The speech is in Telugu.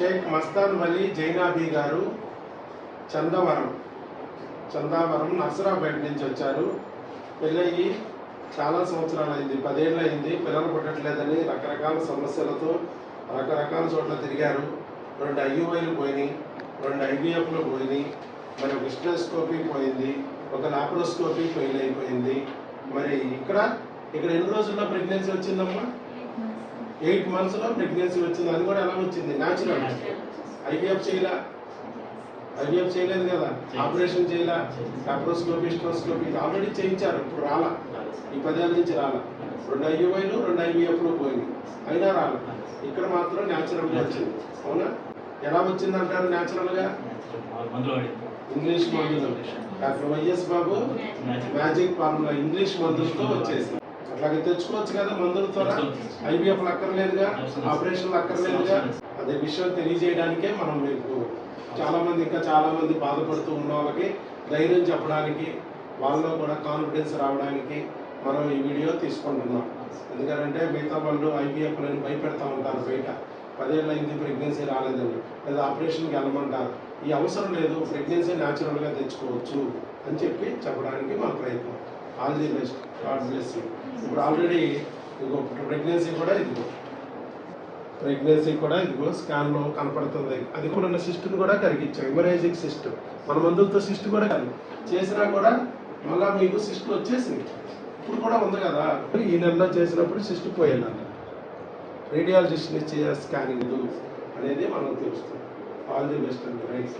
షేక్ మస్తాన్ వలీ జైనాబీ గారు చందవరం చందావరం నర్సరాపేట నుంచి వచ్చారు. పెళ్ళయి చాలా సంవత్సరాలు అయింది పదేళ్ళు అయింది పిల్లలు పుట్టట్లేదని రకరకాల సమస్యలతో రకరకాల చోట్ల తిరిగారు. రెండు ఐయుఐలు పోయినాయి రెండు ఐవీఎఫ్లు పోయినాయి మరి ఒక స్టెస్కోపీ పోయింది ఒక లాప్రోస్కోపీ ఫెయిల్ అయిపోయింది. మరి ఇక్కడ ఇక్కడ ఎన్ని రోజుల్లో ప్రెగ్నెన్సీ వచ్చిందమ్మా? ఎయిట్ మంత్స్లో ప్రెగ్నెన్సీ వచ్చింది. అది కూడా ఎలా వచ్చింది. న్యాచురల్ ఐవీఎఫ్ చేయలా. ఐవీఎఫ్ చేయలేదు కదా. ఆపరేషన్ చేయలా. లాప్రోస్కోపీ హిస్ట్రోస్కోపీ ఆల్రెడీ చేయించారు. ఇప్పుడు రాలా. ఈ పదేళ్ళ నుంచి రాలా. రెండు ఐయుఐలు రెండు ఐవీఎఫ్లు పోయినాయి. అయినా రాలా. ఇక్కడ మాత్రం న్యాచురల్గా వచ్చింది. అవునా? ఎలా వచ్చింది అంటారు న్యాచురల్గా ఇంగ్లీష్ మందులు. Doctor YS Babu magic formula English మందులతో వచ్చేసి అట్లాగే తెచ్చుకోవచ్చు కదా మందులతో ఐవీఎఫ్ అక్కర్లేదుగా ఆపరేషన్లు అక్కర్లేదుగా. అదే విషయం తెలియజేయడానికే మనం మీకు చాలా మంది ఇంకా చాలా మంది బాధపడుతూ ఉన్న వాళ్ళకి ధైర్యం చెప్పడానికి వాళ్ళలో కూడా కాన్ఫిడెన్స్ రావడానికి మనం ఈ వీడియో తీసుకుంటున్నాం. ఎందుకంటే మిగతా వాళ్ళు ఐవీఎఫ్ భయపెడతా ఉంటారు బయట. పదేళ్ళు అయింది ప్రెగ్నెన్సీ రాలేదని. లేదా ఆపరేషన్కి వెళ్ళమంటారు. ఈ అవసరం లేదు ప్రెగ్నెన్సీ న్యాచురల్గా తెచ్చుకోవచ్చు అని చెప్పి చెప్పడానికి మా ప్రయత్నం. All the best God bless you ఇప్పుడు ఆల్రెడీ ఇదిగో ప్రెగ్నెన్సీ కూడా ఇదిగో. ప్రెగ్నెన్సీ కూడా ఇదిగో స్కాన్లో కనపడుతుంది. అది కూడా ఉన్న సిస్టమ్ కూడా కరిగించాం. ఎమరేజింగ్ సిస్టమ్ మన మందులతో సిస్ట్ కూడా కాదు. చేసినా కూడా మళ్ళా మీకు సిస్ట్ వచ్చేసింది. ఇప్పుడు కూడా ఉంది కదా. ఈ నెలలో చేసినప్పుడు సిస్ట్ పోయాను రేడియాలజిస్ట్ని స్కానింగ్ అనేది మనం తెలుస్తుంది ఆల్ ది బెస్ట్ అండి. రైట్.